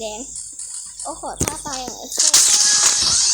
แดง โอ้โหถ้าตายอย่างเอ้กซ์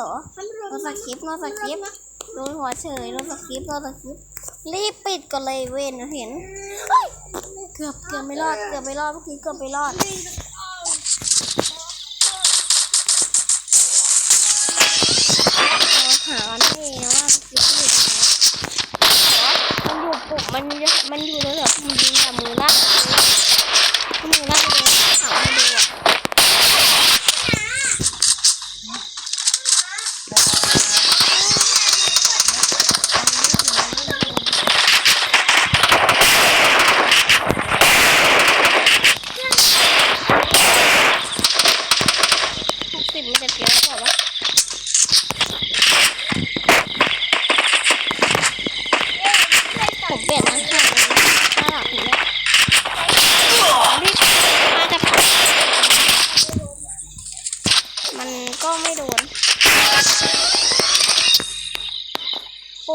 เหรอโนสคริปโนสคริปโดนหัวเฉยโนสคริปโนสคริปรีบปิดก่อนเลยเวนเห็นเกือบเกือบไม่รอดเกือบไม่รอดเมื่อกี้เกือบไม่รอดหาวันให้ว่าสกิปอยู่ไหนมันอยู่ปุ่มมันมันอยู่แล้วเหรอปุ่มยิงกับมือล่า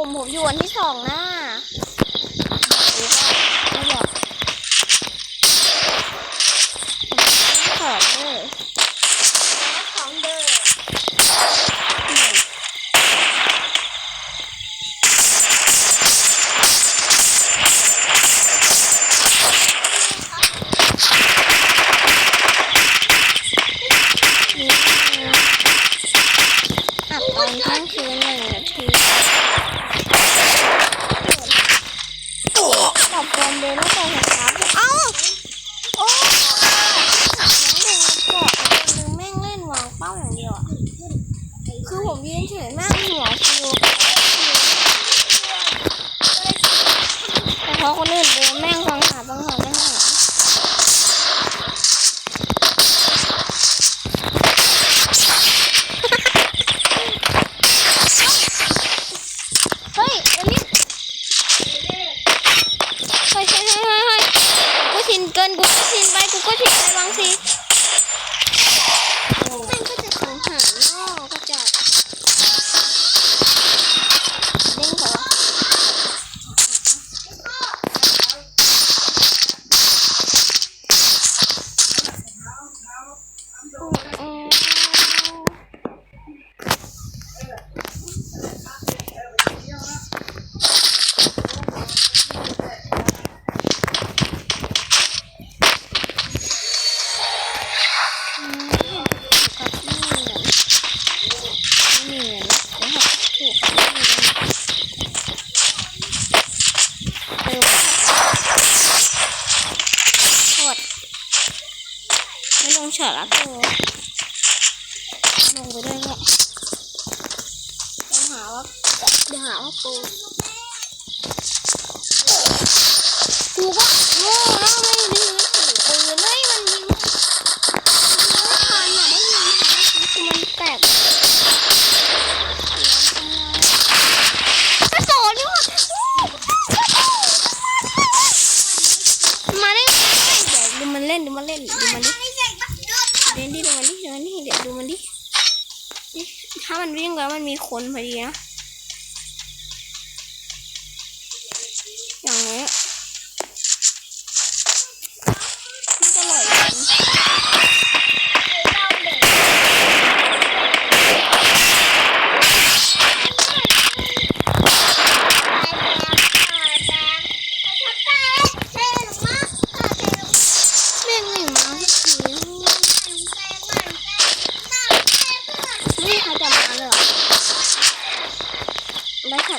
ผมผมอยู่วันที่สองหน้ะไม่บอกสอง คือผมยืนเฉยมากหัวคือแต่พอคนอื่นเดินแม่งฟังหาฟังหาแม่หากินกิกูชินไปกูก็ชินไปบางที ลงเฉยละเธอลงไปด้วยเนี่ยจะหาว่าจะหาว่ากูกูก็ ถ้ามันวิ่งแล้วมันมีคนพอดีนะอย่างนี้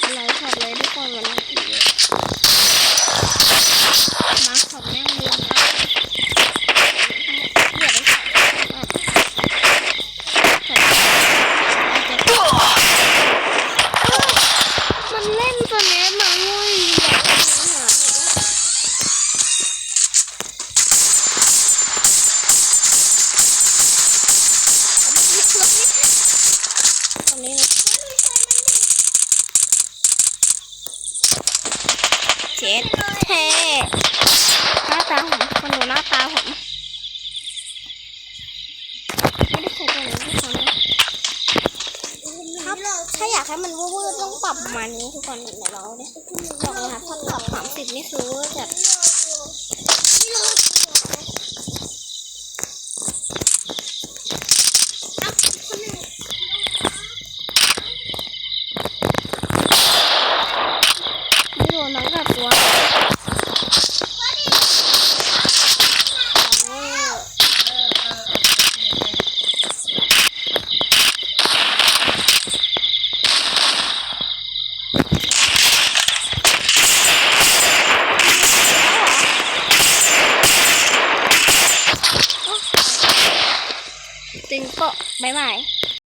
อะไรช็อบเลยทุกคนวันนี้มาขอบแม่งลืม ไม่รู้จะ Bye lie.